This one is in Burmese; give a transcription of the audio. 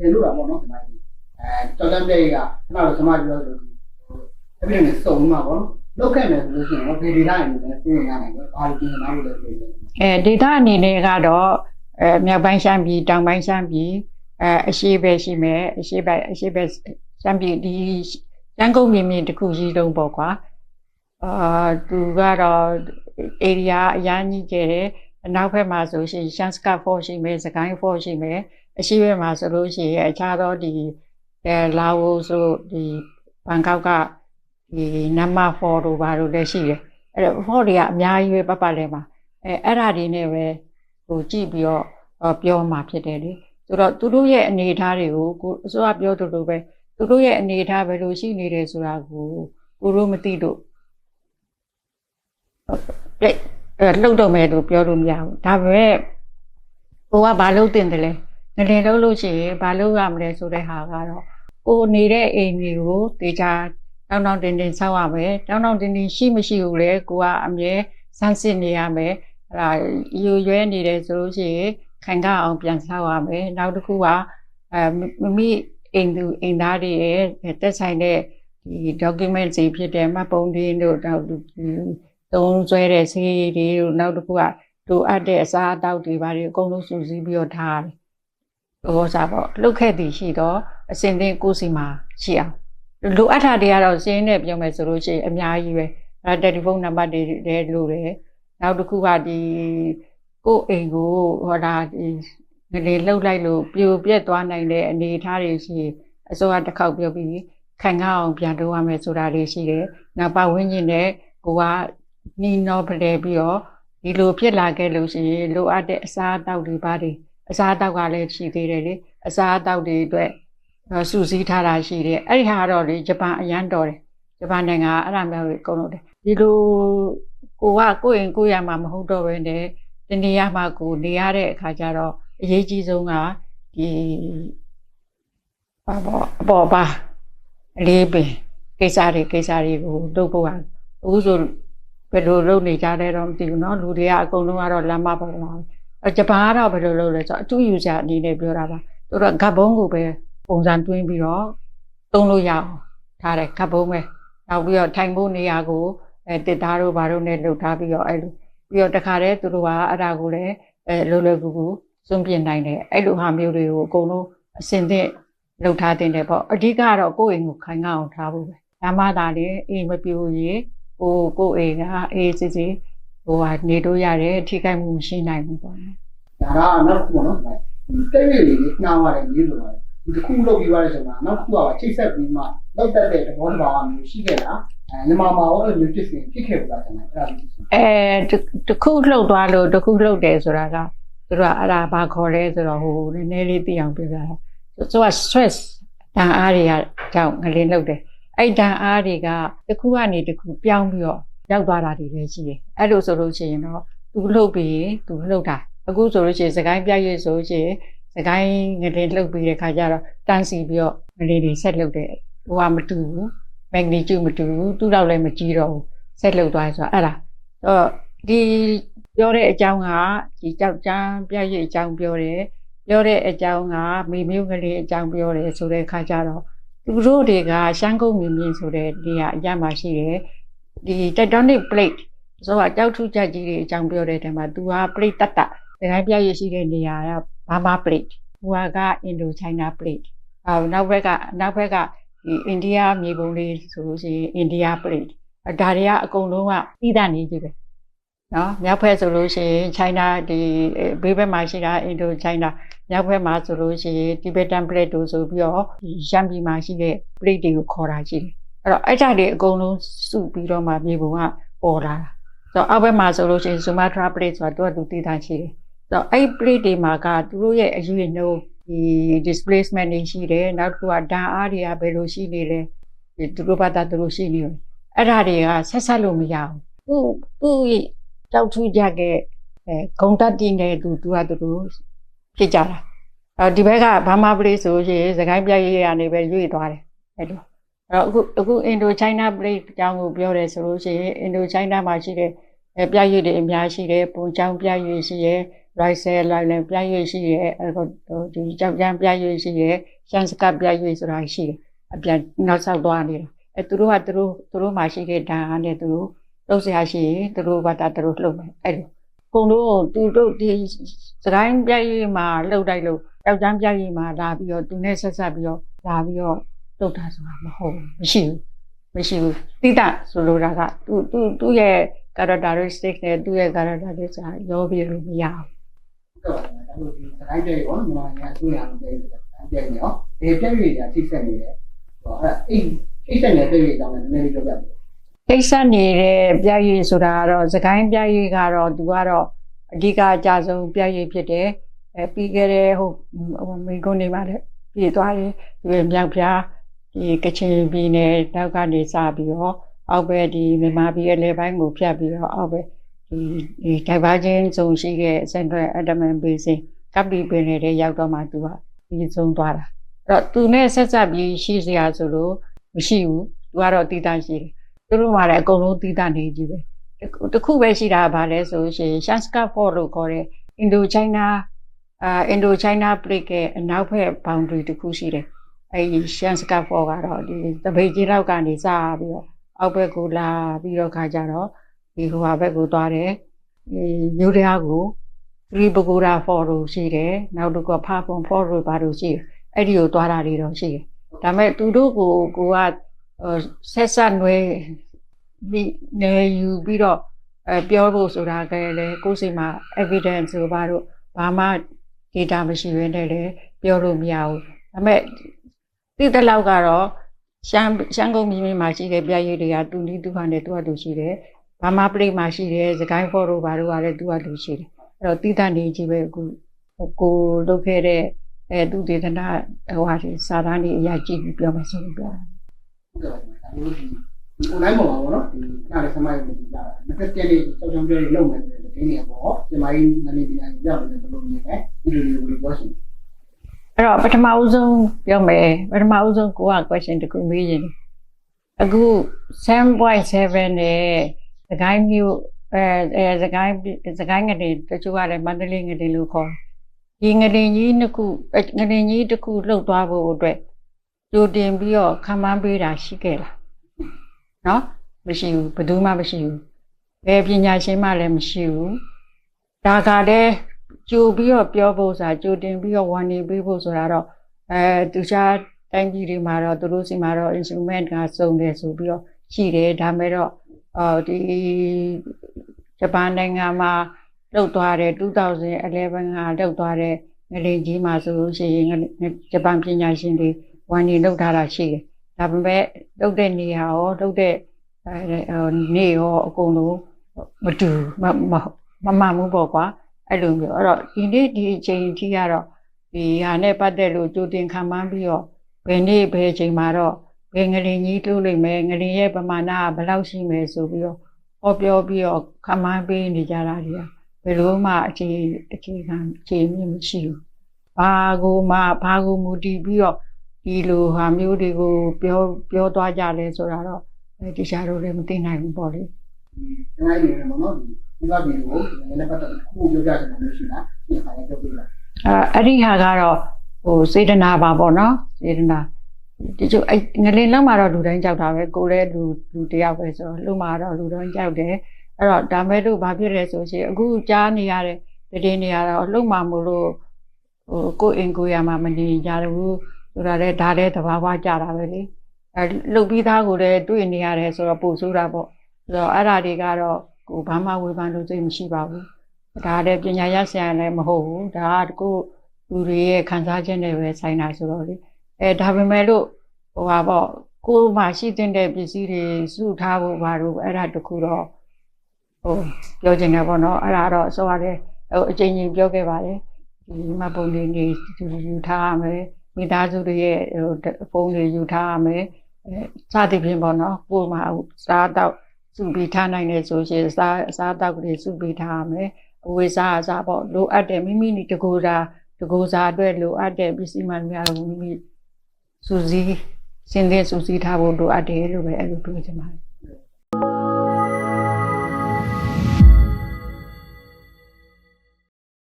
တယ်လို့တာပေါ့နော်ဒီမှာအဲတော်တန်တဲ့ကခဏတော့စမပြောလို့အဲ့ဒီနဲ့စုံမှာပေါ့နော်လောက်ခဲ့မယ်ဆိုလို့ရှိရင်တော့ဒီဒေတာရင်းနဲ့ပြင်ရနိုင်တယ်ဘာလို့ပြင်နာလို့လဲပြင်တယ်အဲဒေတာအနေနဲ့ကတော့အဲမြောက်ပိုင်းရှမ်းပြည်တောင်ပိုင်းရှမ်းပြည်အဲအရှိပဲရှိမယ်အရှိပဲအရှိပဲရှမ်းပြည်ဒီရန်ကုန်ပြည်မြေတစ်ခုကြီးလုံးပေါ့ကွာအာသူကတော့ area အရန်ကြီးကျယ်တယ်အနောက်ဘက်မှာဆိုရှင်ရှမ်းစကဖော့ရှိမယ်စကိုင်းဖော့ရှိမယ် အရှိဘက်မှာဆိုလို့ရှိရင်အခြားသောဒီအဲလာအိုဆိုဒီဘန်ကောက်ကဒီနမဖော့တို့ဘာတို့လည်းရှိတယ်အဲ့တော့ဖော့တွေကအများကြီးပဲပတ်ပတ်လဲမှာအဲအဲ့ဓာတွေနဲ့ပဲဟိုကြည့်ပြီးတော့အော်ပြောမှာဖြစ်တယ်လေဆိုတော့သူတို့ရဲ့အနေအထားတွေကိုကိုအစိုးရပြောသလိုပဲသူတို့ရဲ့အနေအထားဘယ်လိုရှိနေတယ်ဆိုတာကိုကိုတို့မသိလို့လက်အဲလှုပ်တော့မယ်လို့ပြောလို့မရဘူးဒါပေမဲ့ကိုကဘာလုပ်တင်တယ်လဲ ငလင်လုပ်လို့ရှိရင်ဘာလုပ်ရမလဲဆိုတဲ့ဟာကတော့ကိုနေတဲ့အိမ်တွေကိုတေချာတောင်းတောင်းတင်တင်ဆောက်ရမယ်တောင်းတောင်းတင်တင်ရှိမရှိဘူးလေကိုကအမြဲစမ်းစစ်နေရမယ်အဲ့ဒါယူရွဲနေတယ်ဆိုလို့ရှိရင်ခံကအောင်ပြန်ဆောက်ရမယ်နောက်တစ်ခုကအဲမမိအိမ်သူအိမ်သားတွေရဲ့တက်ဆိုင်တဲ့ဒီ document တွေဖြစ်တဲ့မှတ်ပုံတွေတို့နောက်ဒီသုံးဆွဲတဲ့ဆေးတွေတို့နောက်တစ်ခုကလိုအပ်တဲ့အစားအသောက်တွေဘာတွေအကုန်လုံးစုစည်းပြီးတော့ထားတယ်။ ဘောစားပေါ့လုတ်ခဲ့တည်ရှိတော့အစင်သင်ကိုယ်စီမှာရှိအောင်လိုအပ်တာတွေကတော့စင်းနဲ့ပြောမယ်ဆိုလို့ရှိရင်အများကြီးပဲအဲတယ်လီဖုန်းနံပါတ်တွေလည်းလိုတယ်နောက်တစ်ခုကဒီကိုယ့်အိမ်ကိုဟောတာဒီငလေလှုပ်လိုက်လို့ပြိုပြက်သွားနိုင်တဲ့အနေအထားတွေရှိရင်အစိုးရတစ်ခေါက်ပြောပြီးခံရအောင်ပြန်လုပ်ရမယ်ဆိုတာတွေရှိတယ်။နောက်ပတ်ဝန်းကျင်နဲ့ကိုကနှီးနှောပလဲပြီးတော့ဒီလိုဖြစ်လာခဲ့လို့ရှိရင်လိုအပ်တဲ့အစားအသောက်တွေပါတွေ အစားအသောက်ကလည်းရှိသေးတယ်လေအစားအသောက်တွေအတွက်စူးစီးထားတာရှိတယ်အဲ့ဒီဟာတော့လေဂျပန်အရန်တော်တယ်ဂျပန်နိုင်ငံကအဲ့ဒါမျိုးတွေအကုန်လုပ်တယ်ဒီလို ကိုကကိုယ့်ရင်ကိုယ့်ရမှာမဟုတ်တော့ဘဲနဲ့တနေရာမှာကိုနေရတဲ့အခါကျတော့အရေးကြီးဆုံးကဒီဘာပေါ့အပေါ်ပါအလေးပင်ကိစ္စတွေကိစ္စတွေကိုလုပ်ဖို့ကအခုဆိုဘယ်လိုလုပ်နေကြလဲတော့မသိဘူးเนาะလူတွေကအကုန်လုံးကတော့လမ်းမပေါ်မှာ အဲဂျပန်ကတော့ဘယ်လိုလုပ်လဲဆိုတော့အတူယူကြအနေနဲ့ပြောတာပါသူတို့ကဂတ်ဘုံကိုပဲပုံစံတွင်းပြီးတော့သုံးလို့ရအောင်ထားတယ်ဂတ်ဘုံပဲနောက်ပြီးတော့ထိုင်ဖို့နေရာကိုအဲတစ်သားတို့ဘာတို့နဲ့လှုပ်ထားပြီးတော့အဲ့လိုပြီးတော့တခါတည်းသူတို့ကအဲ့ဒါကိုလည်းအဲလောလောကူကူစွန့်ပြစ်နိုင်တယ်အဲ့လိုဟာမျိုးတွေကိုအကုန်လုံးအစင်သင့်လှုပ်ထားတင်တယ်ပေါ့အဓိကတော့ကိုယ့်အိမ်ကိုခိုင်ငအောင်ထားဖို့ပဲဒါမှသာလေအိမ်မပြိုရင်ဟိုကိုယ့်အိမ်ကအေးစစ်စစ် ဟိုဟာနေတော့ရတယ်ထိခိုက်မှုမရှိနိုင်ဘူးပေါ့ဒါကနောက်တစ်ခုပေါ့နော်ဒီတိတ်ရိပ်လေးနှားရတယ်ရေးလို့ပါတယ်ဒီတစ်ခုလုပ်ပြီးသွားတဲ့ချိန်မှာနောက်တစ်ခုကချိတ်ဆက်ပြီးမှလောက်တက်တဲ့သဘောတဘာဝမျိုးရှိခဲ့လားအဲညီမမှာရောအဲ့လိုမျိုးဖြစ်စဉ်ဖြစ်ခဲ့ဘူးလားကျွန်တော်အဲ့ဒါလေးအဲတခုလှုပ်သွားလို့တခုလှုပ်တယ်ဆိုတာကသူတို့ကအဲ့ဒါဘာခေါ်လဲဆိုတော့ဟိုနည်းနည်းလေးသိအောင်ပြောပြတာသူက stress တန်အားတွေကကြောင့်ငလင်းလှုပ်တယ်အဲ့တန်အားတွေကတခုကနေတခုပြောင်းပြီးတော့ ရောက်သွားတာတွေလည်းရှိတယ်အဲ့လိုဆိုလို့ရှိရင်တော့သူလှုပ်ပြီးသူလှုပ်တာအခုဆိုလို့ရှိရင်စကိုင်းပြည့်ရဆိုလို့ရှိရင်စကိုင်းငလင်းလှုပ်ပြီးတဲ့ခါကျတော့တန်းစီပြီးတော့ငလင်းတွေဆက်လှုပ်တယ်ဟိုကမတူဘူး magnitude မတူဘူးသူ့တော့လည်းမကြီးတော့ဘူးဆက်လှုပ်သွားဆိုတော့အဲ့ဒါတော့ဒီပြောတဲ့အကြောင်းကဒီကြောက်ကြမ်းပြည့်ရအကြောင်းပြောတယ်ပြောတဲ့အကြောင်းကမိမျိုးကလေးအကြောင်းပြောတယ်ဆိုတဲ့ခါကျတော့သူတို့တွေကရှမ်းကုန်းမြင်းမြင်းဆိုတဲ့နေရာအရမှာရှိတယ် ဒီ tectonic plate ဆိုတော့ကြောက်ထုချက်ကြီးတွေအကြောင်းပြောတဲ့တဲမှာသူက plate တတ်တတ်ဒီတိုင်းပြည့်ရရှိတဲ့နေရာကဘာမာ plate ဟိုက Indo China plate အော်နောက်ဘက်ကနောက်ဘက်ကဒီအိန္ဒိယမြေပုံလေးဆိုလို့ရှိရင်အိန္ဒိယ plate အဲဒါတွေကအကုန်လုံးကပြီးတာနေကြီးပဲနော်မြောက်ဘက်ဆိုလို့ရှိရင် China ဒီဘေးဘက်မှာရှိတာ Indo China မြောက်ဘက်မှာဆိုလို့ရှိရင် Tibetan plate တို့ဆိုပြီးတော့ဒီရှမ်းပြည်မှာရှိတဲ့ plate တွေကိုခေါ်တာရှိတယ် အဲ့တော့အဲ့ဒါတွေအကုန်လုံးစုပြီးတော့မှမြေပုံကပေါ်လာတာဆိုတော့အောက်ဘက်မှာဆိုလို့ရှိရင် Sumatra plate ဆိုတာသူကသူတည်တာရှိတယ်ဆိုတော့အဲ့ plate တွေမှာကသူတို့ရဲ့အယူရနှုံးဒီ displacement တွေရှိတယ်နောက်တစ်ခုကဓာတ်အားတွေကဘယ်လိုရှိနေလဲဒီသူတို့ဘာသာသူတို့ရှိနေတယ်အဲ့ဒါတွေကဆက်ဆက်လို့မရဘူးသူသူတောက်ထူးကြတဲ့အဲဂုံတက်တင်တဲ့သူသူကသူတို့ဖြစ်ကြတာအဲဒီဘက်ကဘာမာပလေးဆိုရင်စကိုင်းပြရေးရနေပဲရွေ့သွားတယ်အဲ့လိုအဲ့ တော့အခုအခုအင်ဒိုချိုင်းနာပလေးအကြောင်းကိုပြောတယ်ဆိုလို့ရှိရင်အင်ဒိုချိုင်းနာမှာရှိတဲ့အဲပြရွေ့တွေအများရှိတယ်ပုံချောင်းပြရွေ့ရှိတယ် rice လိုက်လဲပြရွေးရှိရဲအဲ့တော့ဒီကြောက်ကြမ်းပြရွေးရှိရဲရှမ်းစကပြရွေးဆိုတာရှိတယ်အပြန်နောက်ဆောက်သွားနေတာအဲသူတို့ကသူတို့သူတို့မှရှိတဲ့ဓာတ်အားနဲ့သူတို့လှုပ်ရှားရှိရင်သူတို့ဘာသာသူတို့လှုပ်မယ်အဲ့လိုကုန်တို့သူတို့ဒီစကိုင်းပြရွေးမှာလှုပ်တိုက်လို့ကြောက်ကြမ်းပြရွေးမှာလာပြီးတော့သူနဲ့ဆက်ဆက်ပြီးတော့လာပြီးတော့ လှုပ်တာဆိုတာမဟုတ်ဘူးမရှိဘူးမရှိဘူးတိတဆိုလိုတာကသူသူသူ့ရဲ့ characteristic နဲ့သူ့ရဲ့ characteristic ကရောပြီးလို့မရဘူးဟုတ်ကဲ့ဒါလို့ဒီစကိုင်းပြည့်ရောမြန်မာနိုင်ငံအစိုးရနဲ့ပြည့်တယ်ပြည့်ရောဒီပြည့်ရည်ကထိဆက်နေတယ်ဟောအဲ့အိထိဆက်နေပြည့်ရည်တောင်းတယ်နည်းနည်းပြောပြပေးကိစ္စနေတဲ့ပြည့်ရည်ဆိုတာကတော့သခိုင်းပြည့်ရည်ကတော့သူကတော့အဓိကအကြဆုံးပြည့်ရည်ဖြစ်တယ်အဲပြီးခဲ့တဲ့ဟိုဟိုမိကုန်းနေပါလေပြည်သွားတယ်သူရဲ့မြောက်ပြား ဒီကချင်ပြည်နယ်တောက်ကနေစပြီးတော့အောက်ဘက်ဒီမြန်မာပြည်ရဲ့လေပိုင်းကိုဖြတ်ပြီးတော့အောက်ဘက်ဒီဒီ divergent zone ရှိတဲ့ central Andaman basin ကပ်ပြီးပင်နေတဲ့ရောက်တော့မှသူကပြီးဆုံးသွားတာအဲ့တော့သူနဲ့ဆက်ဆက်ပြီးရှိစရာဆိုလို့မရှိဘူးသူကတော့တည်တံ့ရှိတယ်သူတို့မှလည်းအကုန်လုံးသီးသန့်နေကြီးပဲတစ်ခုပဲရှိတာကဘာလဲဆိုလို့ရှိရင် Shanska Fault လို့ခေါ်တဲ့ Indo-China အာ Indo-China Plate ရဲ့အနောက်ဘက် boundary တစ်ခုရှိတယ် အဲဒီ Shanska Fault ကတော့ဒီတပိတ်ကြီးလောက်ကနေစပြီးတော့အောက်ဘက်ကိုလာပြီးတော့ခါကြတော့ဒီဟိုဟာဘက်ကိုသွားတယ်ဒီမြို့တရားကို Three Pagoda Fault လို့ရှိတယ်နောက်တစ်ခုက Phapon Fault လို့ဘာလို့ရှိတယ်အဲ့ဒီကိုသွားတာတွေတော့ရှိတယ်ဒါပေမဲ့သူတို့ကိုကိုကဆက်ဆက်နွယ်ဒီနေယူပြီးတော့အဲပြောဖို့ဆိုတာကလည်းကိုယ်စီမှာ evidence ဆိုပါတော့ဘာမှ data မရှိဘဲနဲ့လည်းပြောလို့မရဘူးဒါပေမဲ့ တိတလောက်ကတော့ရှမ်းရှမ်းကုန်းပြည်မှာရှိတဲ့ပြရည်တွေကတူနီးတူဟာနဲ့တူဟာတူရှိတယ်ဘာမှ plate မှာရှိတယ်စကိုင်းဖော်တို့ဘာတို့ကလည်းတူဟာတူရှိတယ်အဲ့တော့တိတနေကြီးပဲအခုကိုလုပ်ခဲ့တဲ့အဲသူဒေသနာဟိုဟာဒီစာသားလေးအရာကြည့်ပြီးပြောမယ်ဆိုလို့ပြောတာဟုတ်ကဲ့ပါဒါလို့ဒီ online ပေါ်မှာပေါ့နော်ဒီနားလေးဆမိုင်းကိုကြည့်တာနှစ်သက်တဲ့လေးကြောက်ကြောင်ပြည့်လုံးမယ်ဆိုတဲ့တင်းနေပေါ့ဒီမိုင်းနည်းနည်းပြန်ပြောင်းနေတယ်ဘယ်လိုမြင်လဲဒီလိုလေးကိုပြောရှင် အဲ့တော့ပထမဦးဆုံးပြောမယ်ပထမဦးဆုံးကိုက question တစ်ခုမေးရင်အခု7.7နဲ့သခိုင်းမျိုးအဲအဲသခိုင်းသခိုင်းငတွေတချို့ကလည်းမန္တလေးငတွေလို့ခေါ်ဒီငတွေကြီးနှစ်ခုငတွေကြီးတစ်ခုလှုပ်သွားဖို့အတွက်ကြိုတင်ပြီးတော့ခံမှန်းပေးတာရှိခဲ့လားနော်မရှိဘူးဘယ်သူမှမရှိဘူးဘယ်ပညာရှင်မှလည်းမရှိဘူးဒါကလည်း ကြိုပြီးတော့ပြောဖို့ဆိုတာကြိုတင်ပြီးတော့ဝန်နေပေးဖို့ဆိုတာတော့အဲသူရှားတိုင်းပြည်တွေမှာတော့သူတို့စီမှာတော့ instrument ကစုံတယ်ဆိုပြီးတော့ရှိတယ်ဒါမဲ့တော့အော်ဒီဂျပန်နိုင်ငံမှာလှုပ်သွားတဲ့2011ကလှုပ်သွားတဲ့ငလင်ကြီးမှာဆိုလို့ရှိရင်ဂျပန်ပညာရှင်တွေဝန်နေလှုပ်ထားတာရှိတယ်ဒါပေမဲ့လှုပ်တဲ့နေရာရောလှုပ်တဲ့အဲနေရောအကုန်လုံးမတူမမမမှန်ဘူးပေါ့ကွာ အဲ့လိုမျိုးအဲ့တော့ဒီနေ့ဒီအချိန်ကြီးကတော့ဒီဟာနဲ့ပတ်သက်လို့ကြိုတင်ခံမှန်းပြီးတော့ဘယ်နေ့ဘယ်အချိန်မှာတော့ဘယ်ငလင်ကြီးတိုးလိမ့်မယ်ငလင်ရဲ့ပမာဏကဘယ်လောက်ရှိမယ်ဆိုပြီးတော့ဟောပြောပြီးတော့ခံမှန်းပေးနေကြတာတွေကဘယ်လိုမှအခြေအခြေခံအခြေမြင့်မရှိဘူးဘာကိုမှဘာကိုမူတည်ပြီးတော့ဒီလိုဟာမျိုးတွေကိုပြောပြောသွားကြလဲဆိုတာတော့ဒီရှားတို့လည်းမသိနိုင်ဘူးပေါ့လေဒီမိုင်းနေတယ်ပေါ့နော် ဒီကဗီဒီယိုနည်းနည်းပတ်သက်ခုပြောပြချင်တယ်လို့ရှိလားဒီခါလေးပြောပြလားအဲအဲ့ဒီဟာကတော့ဟိုစေတနာပါပေါ့နော်စေတနာဒီကျအဲ့ငလင်လောက်မှာတော့လူတိုင်းကြောက်တာပဲကိုလည်းလူလူတယောက်ပဲဆိုတော့လူမှာတော့လူတိုင်းကြောက်တယ်အဲ့တော့ဒါမဲ့လို့ဘာဖြစ်လဲဆိုရှင်အခုကြားနေရတဲ့တည်နေရတော့လုံမှာမို့လို့ဟိုကိုအင်ကိုရမှာမနေကြဘူးဆိုတာလေဒါလည်းတဘာဝကြတာပဲလေအဲလုတ်ပြီးသားကိုလည်းတွေ့နေရတယ်ဆိုတော့ပို့ဆိုးတာပေါ့ဆိုတော့အဲ့ဒါတွေကတော့ ကိုဘာမှဝေဖန်လို့စိတ်မရှိပါဘူးဒါလည်းပညာရဆရာလည်းမဟုတ်ဘူးဒါကကိုလူတွေရဲ့ခံစားချက်နဲ့ပဲဆိုင်တာဆိုတော့လေအဲဒါပေမဲ့လို့ဟိုပါပေါ့ကိုယ်မှရှိတဲ့ပစ္စည်းတွေစုထားဖို့ဘာလို့အဲ့ဒါတခုတော့ဟိုပြောချင်တယ်ပေါ့နော်အဲ့ဒါတော့ဆိုရတယ်ဟိုအချိန်ကြီးပြောခဲ့ပါတယ်ဒီမှပုံတွေနေယူထားရမယ်မိသားစုတွေရဲ့ဟိုဖုန်းတွေယူထားရမယ်အဲစသဖြင့်ပေါ့နော်ကိုယ်မှစားတော့ စုပြီးထားနိုင်တယ်ဆိုရှင်စားစားတော့တွေစုပြီးထားရမယ်အဝေးစားအစားပေါ့လိုအပ်တယ်မိမိတကူတာတကူစားအတွက်လိုအပ်တဲ့ပစ္စည်းမှန်များတော့မိမိစူးစီးစင်တဲ့စူးစီးထားဖို့လိုအပ်တယ်လို့ပဲအဲ့လိုပြောချင်ပါတယ်